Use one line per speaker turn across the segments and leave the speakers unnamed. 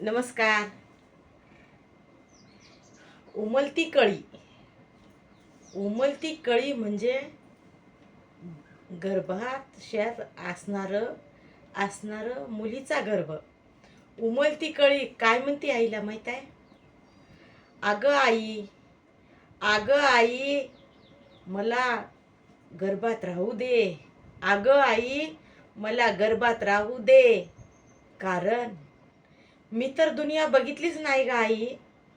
नमस्कार. उमलती कळी. उमलती कळी म्हणजे गर्भात शेत असणारं असणारं मुलीचा गर्भ. उमलती कळी काय म्हणते आईला माहीत आहे? अगं आई अगं आई मला गर्भात राहू दे. अगं आई मला गर्भात राहू दे. कारण मी तर दुनिया बघितलीच नाही गा आई.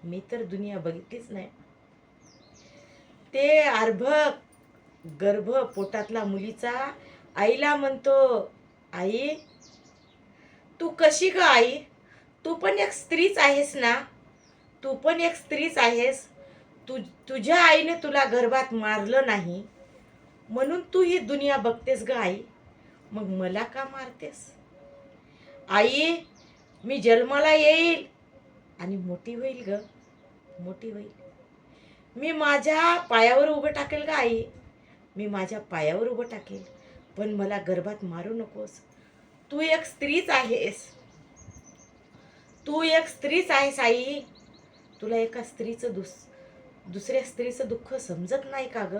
मी तर दुनिया बघितलीच नाही. ते अर्भक गर्भ पोटातला मुलीचा आईला म्हणतो आई तू कशी ग आई? तू पण एक स्त्रीच आहेस ना? तू पण एक स्त्रीच आहेस. तु तुझ्या आईने तुला गर्भात मारलं नाही. म्हणून तू ही दुनिया बघतेस ग आई. मग मला का मारतेस? आई मी जन्माला येईल. आणि मोठी होईल ग. मोठी होईल. मी माझ्या पायावर उभं टाकेल ग आई. मी माझ्या पायावर उभं टाकेल. पण मला गर्भात मारू नकोस. तू एक स्त्रीच आहेस. तू एक स्त्रीच आहेस आई. तुला एका स्त्रीचं दुस दुसऱ्या स्त्रीचं दुःख समजत नाही का ग?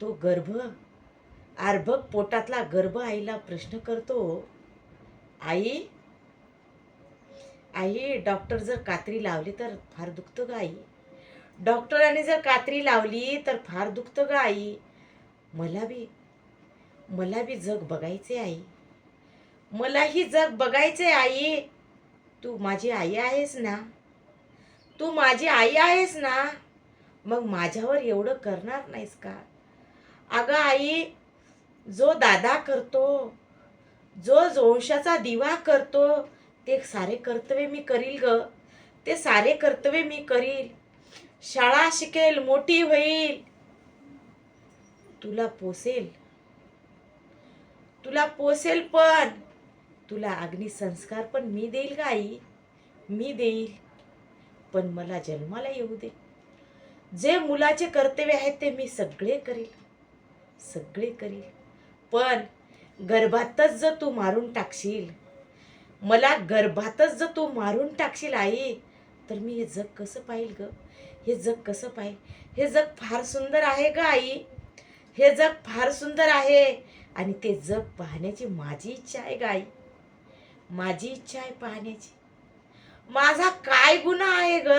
तो गर्भ आर्भक पोटातला गर्भ आईला प्रश्न करतो आई आई डॉक्टर जर कात्री लावली तर फार दुखतं ग आई. डॉक्टरांनी जर कात्री लावली तर फार दुखतं ग आई. मला बी मला बी जग बघायचे आई. मलाही जग बघायचे आई. तू माझी आई आहेस ना? तू माझी आई आहेस ना? मग माझ्यावर एवढं करणार नाहीस का? अगं आई जो दादा करतो जो जोंशाचा दिवा करतो ते सारे कर्तव्य मी करील ग. ते सारे कर्तव्य मी करील. शाळा शिकेल मोठी होईल. तुला पोसेल. तुला पोसेल पण. तुला अग्निसंस्कार पण मी देईल ग आई. मी देईल. पण मला जन्माला येऊ दे. जे मुलाचे कर्तव्य आहेत ते मी सगळे करील. सगळे करील. पण गर्भातच जर तू मारून टाकशील मला गर्भातच जर तू मारून टाकशील आई तर मी हे जग कसं पाहिल ग? हे जग कसं पाहिल? हे जग फार सुंदर आहे ग आई. हे जग फार सुंदर आहे. आणि ते जग पाहण्याची माझी इच्छा आहे ग आई. माझी इच्छा आहे पाहण्याची. माझा काय गुन्हा आहे ग?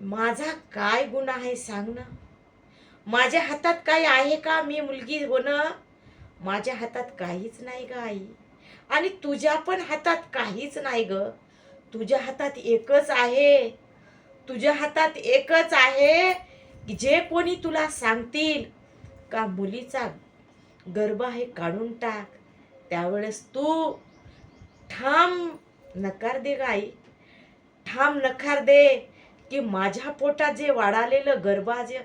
माझा काय गुन्हा आहे सांग ना. माझ्या हातात काही आहे का? मी मुलगी होणं? माझ्या हातात काहीच नाही ग आई. आणि तुझ्या पण हातात काहीच नाही ग. तुझ्या हातात एकच आहे. तुझ्या हातात एकच आहे की जे कोणी तुला सांगतील. का मुलीचा गर्भ आहे काढून टाक. त्यावेळेस तू ठाम नकार दे गाई. ठाम नकार दे की माझ्या पोटात जे वाढालेलं गर्भा जे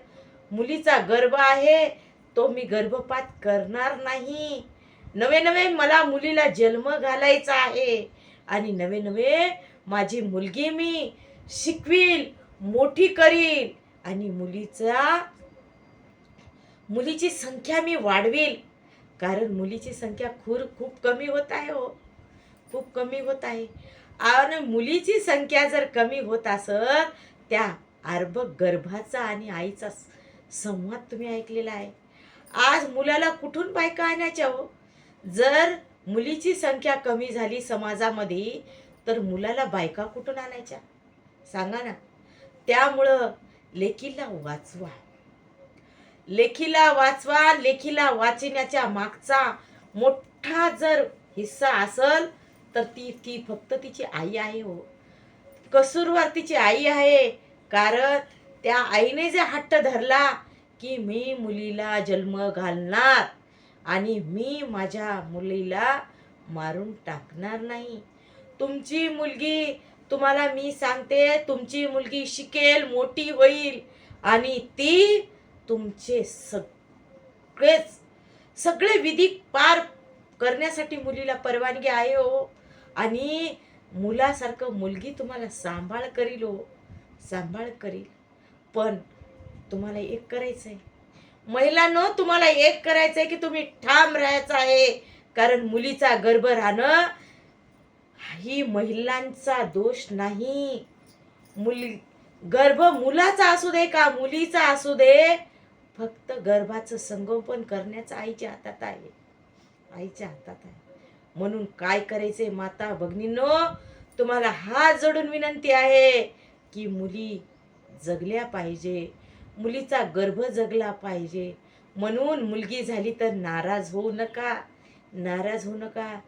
मुलीचा गर्भ आहे तो मी गर्भपात करणार नाही. नवे नवे मला मुलीला जन्म घालायचा आहे. आणि नवे नवे माझी मुलगी मी शिकवील मोठी करील. आणि मुलीचा मुलीची संख्या मी वाढवील. कारण मुलीची संख्या खूर खूप कमी होत आहे हो. खूप कमी होत आहे. आणि मुलीची संख्या जर कमी होत असत त्या अर्भक गर्भाचा आणि आईचा संवाद तुम्ही ऐकलेला आहे. आज मुलाला कुठून बायका आणायच्या हो? जर मुलीची संख्या कमी झाली समाजामध्ये तर मुलाला बायका कुठून आणायच्या? सांगा ना. त्यामुळं लेखीला वाचवा. लेखीला वाचवा लेखीला वाचण्याच्या मागचा मोठा जर हिस्सा असल तर ती ती फक्त तिची आई आहे हो. कसूरवार तिची आई आहे कारण त्या आईने जे हट्ट धरला की मी मुलीला जन्म घालणार आणि मी माझ्या मुलीला मारून टाकणार नाही. तुमची मुलगी तुम्हाला मी सांगते तुमची मुलगी शिकेल मोठी होईल आणि ती तुमचे सगळेच सगळे विधी पार करण्यासाठी मुलीला परवानगी आहे हो. आणि मुलासारखं मुलगी तुम्हाला सांभाळ करील हो. सांभाळ करील. पण तुम्हाला एक करायचं आहे महिलांनो तुम्हाला एक करायचं आहे की तुम्ही ठाम राहायचं आहे. कारण मुलीचा गर्भ राहणं ही महिलांचा दोष नाही. मुली गर्भ मुलाचा असू दे का मुलीचा असू दे फक्त गर्भाचं संगोपन करण्याचं आईच्या हातात आहे. आईच्या हातात आहे. म्हणून काय करायचे माता भगिनींनो तुम्हाला हात जोडून विनंती आहे की मुली जगल्या पाहिजे. मुलीचा गर्भ जगला पाहिजे. म्हणून मुलगी झाली तर नाराज होऊ नका. नाराज होऊ नका.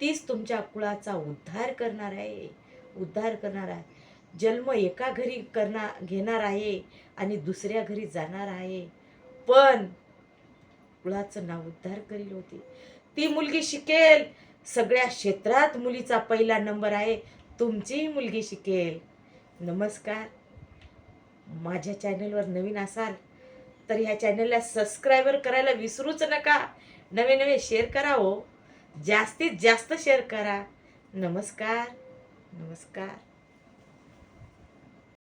तीच तुमच्या कुळाचा उद्धार करणार आहे. उद्धार करणार आहे. जन्म एका घरी करणार घेणार आहे आणि दुसऱ्या घरी जाणार आहे. पण कुळाचं नाव उद्धार करील होती. ती मुलगी शिकेल. सगळ्या क्षेत्रात मुलीचा पहिला नंबर आहे. तुमचीही मुलगी शिकेल. नमस्कार. माझ्या चॅनलवर नवीन असाल तर ह्या चॅनलला सबस्क्रायबर करायला विसरूच नका. नवे नवे शेअर करा हो. जास्तीत जास्त शेअर करा. नमस्कार. नमस्कार.